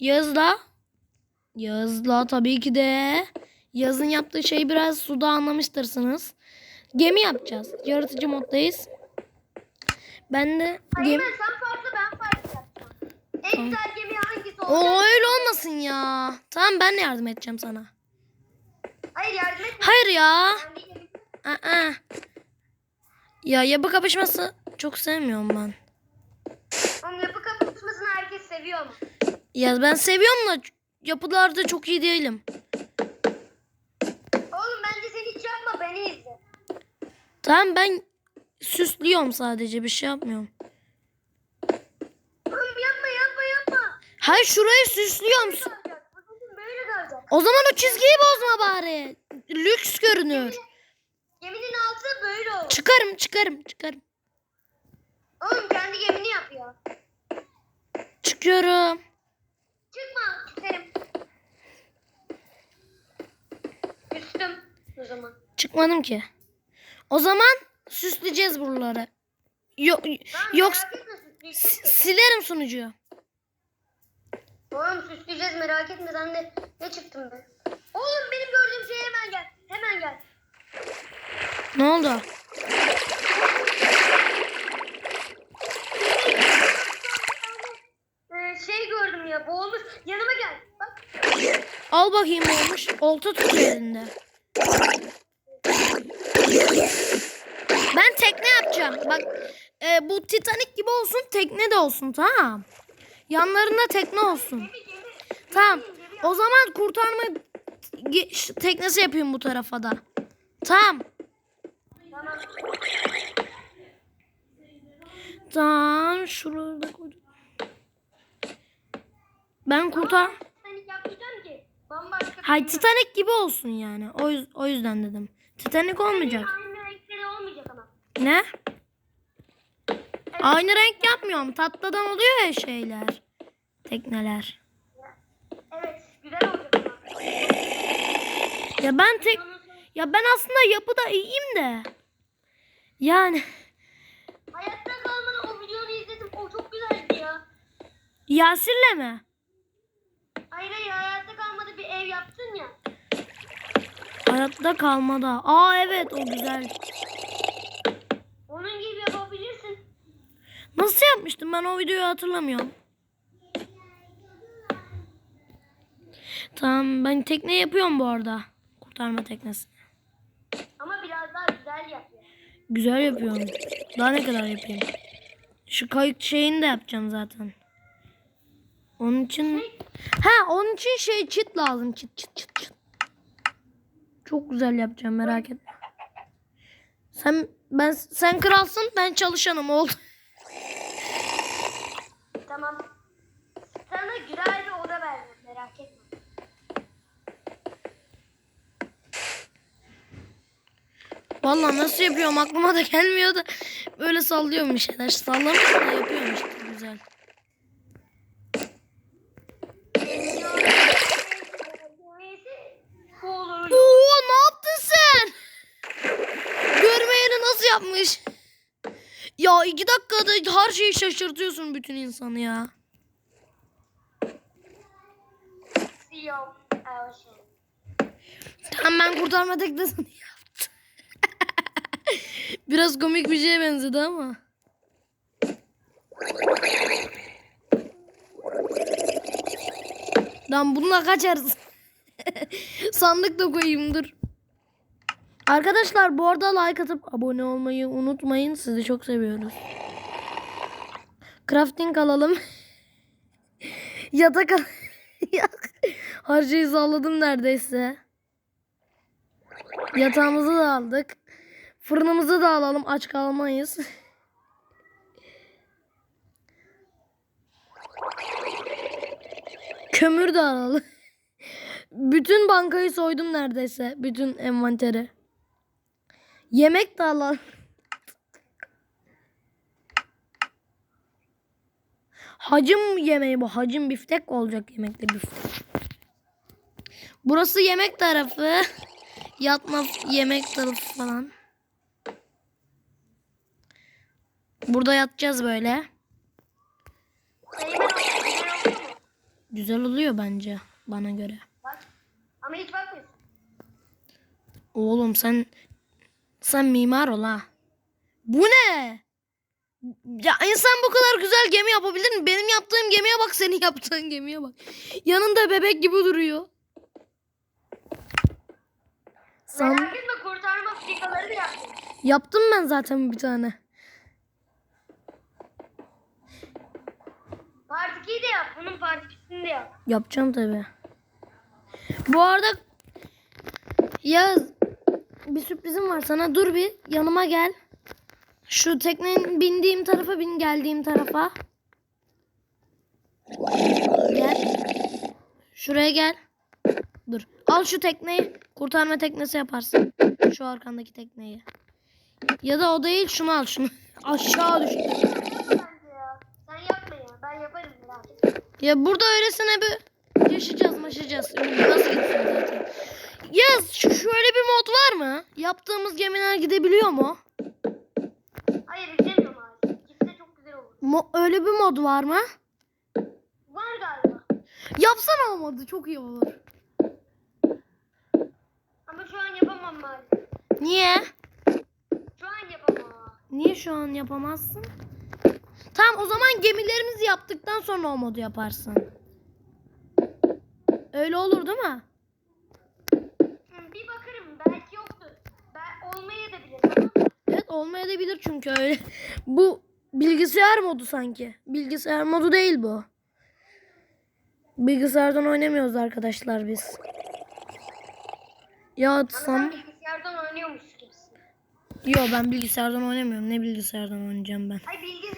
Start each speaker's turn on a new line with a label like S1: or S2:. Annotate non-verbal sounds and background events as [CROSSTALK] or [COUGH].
S1: Yağız'la. Yağız'la tabii ki de. Yazın yaptığı şeyi biraz suda anlamıştırsınız. Gemi yapacağız. Yaratıcı moddayız. Ben de gemi...
S2: Eymen sen farklı ben farklı yapacağım. En güzel gemi hangisi olacak?
S1: Oo öyle olmasın ya. Tamam ben de yardım edeceğim sana.
S2: Hayır yardım etme.
S1: Hayır ya. Aa. Ya yapı kapışması çok sevmiyorum ben.
S2: Oğlum yapı kapışmasını herkes seviyor mu?
S1: Ya ben seviyorum da yapılarda çok iyi değilim.
S2: Oğlum bence sen hiç yapma beni izle.
S1: Tamam ben süslüyorum sadece bir şey yapmıyorum.
S2: Oğlum yapma yapma yapma.
S1: Hayır şurayı süslüyorum.
S2: Böyle kalacak. Böyle kalacak.
S1: O zaman o çizgiyi bozma bari. Lüks görünür.
S2: Geminin altı böyle olur.
S1: Çıkarım çıkarım çıkarım.
S2: Oğlum kendi gemini yapıyor.
S1: Çıkıyorum.
S2: Çıkma çıkarım. Üstüm o zaman.
S1: Çıkmadım ki. O zaman süsleyeceğiz buraları. Yok s- silerim sunucuyu.
S2: Oğlum süsleyeceğiz merak etme sen de ne çıktın be. Oğlum benim gördüğüm şey hemen gel. Hemen gel.
S1: Ne oldu?
S2: Ee, şey gördüm ya boğulmuş. Yanıma gel. Bak.
S1: Al bakayım olmuş. Olta tutuyor elinde. Ben tekne yapacağım. Bak e, bu Titanic gibi olsun tekne de olsun tamam. Yanlarında tekne olsun. Tamam. O zaman kurtarma teknesi yapayım bu tarafa da. Tamam.
S2: Tamam.
S1: Tamam. Şuraya da koydum. Ben kurtar...
S2: Titanic yapmayacağım ki. Bambaşka. bir
S1: Hay. Titanic gibi olsun yani. O, o yüzden dedim. Titanic olmayacak.
S2: Aynı renkleri olmayacak ama.
S1: Ne? Aynı renk yapmıyorum. Tatlıdan oluyor ya şeyler. Tekneler.
S2: Evet güzel olacak ama.
S1: Ya ben tek ya ben aslında yapıda iyiyim de. Yani [LAUGHS]
S2: Hayatta kalmanın o videonu izledim. O çok güzeldi ya.
S1: Yasir'le mi?
S2: Hayır hayır kalmadı ev yaptın ya.
S1: Hayatta kalmada. Aa evet o güzel.
S2: Onun gibi yapabilirsin.
S1: Nasıl yapmıştım ben o videoyu hatırlamıyorum. Tamam ben tekne yapıyorum bu arada. Kurtarma teknesi.
S2: Ama biraz daha güzel yap. ya.
S1: Güzel yapıyorum. Daha ne kadar yapayım? Şu kayık şeyini de yapacağım zaten. Onun için... Ha onun için şey çit lazım. Çit çit çit çit. Çok güzel yapacağım merak etme. Sen ben sen kralsın ben çalışanım oldu.
S2: Tamam. Sana güzel bir oda verdim merak etme.
S1: Vallahi nasıl yapıyorum aklıma da gelmiyor da böyle sallıyorum bir şeyler. Sallamıyorum da yapıyorum işte güzel.
S2: Bu olur.
S1: Oo ne yaptın sen? Görmeyeni nasıl yapmış? Ya iki dakikada her şeyi şaşırtıyorsun bütün insanı ya. Tamam ben kurtarma teknesini [LAUGHS] yaptım. Biraz komik bir şeye benzedi ama. Lan bununla kaçarız. [LAUGHS] Sandık da koyayım dur. Arkadaşlar bu arada like atıp abone olmayı unutmayın. Sizi çok seviyoruz. Crafting alalım. [LAUGHS] Yatak al. [LAUGHS] Şeyi salladım neredeyse. Yatağımızı da aldık. Fırınımızı da alalım. Aç kalmayız. [LAUGHS] Kömür de alalım. Bütün bankayı soydum neredeyse. Bütün envanteri. Yemek de alalım. Hacım yemeği bu. Hacım biftek olacak yemekte biftek. Burası yemek tarafı. Yatma yemek tarafı falan. Burada yatacağız böyle. Güzel oluyor bence bana göre.
S2: Bak. Ama hiç bakmıyorsun.
S1: Oğlum sen sen mimar ol ha. Bu ne? Ya insan bu kadar güzel gemi yapabilir mi? Benim yaptığım gemiye bak, senin yaptığın gemiye bak. Yanında bebek gibi duruyor. Sen
S2: Merak etme kurtarma frikaları da yaptım.
S1: yaptım ben zaten bir tane.
S2: Part 2'yi de yap. Bunun part 2'sini de yap.
S1: Yapacağım tabi. Bu arada Yaz bir sürprizim var sana. Dur bir yanıma gel. Şu teknenin bindiğim tarafa bin geldiğim tarafa. Gel. Şuraya gel. Dur. Al şu tekneyi. Kurtarma teknesi yaparsın. Şu arkandaki tekneyi. Ya da o değil şunu al şunu. [LAUGHS] Aşağı düş.
S2: Sen yapma ya. Ben yaparım merak etme.
S1: Ya burada öylesine bir yaşayacağız maşayacağız. Nasıl gitsin zaten. Yaz şu şöyle bir mod var mı? Yaptığımız gemiler gidebiliyor mu?
S2: Hayır gidemiyorum abi. Gitse çok güzel olur.
S1: Mo- öyle bir mod var mı?
S2: Var galiba.
S1: Yapsana o modu çok iyi olur.
S2: Ama şu an yapamam maalesef.
S1: Niye?
S2: Şu an yapamam.
S1: Niye şu an yapamazsın? Tamam o zaman gemilerimizi yaptıktan sonra o modu yaparsın. Öyle olur değil mi?
S2: Hı, Bir bakarım. Belki yoktur. Ben olmayabilir. Tamam mı?
S1: Evet olmayabilir çünkü öyle. [LAUGHS] Bu bilgisayar modu sanki. Bilgisayar modu değil bu. Bilgisayardan oynamıyoruz arkadaşlar biz. Ya atsam...
S2: bilgisayardan oynuyormuş gibisin.
S1: Yo ben bilgisayardan oynamıyorum. Ne bilgisayardan oynayacağım ben?
S2: Ay bilgisayar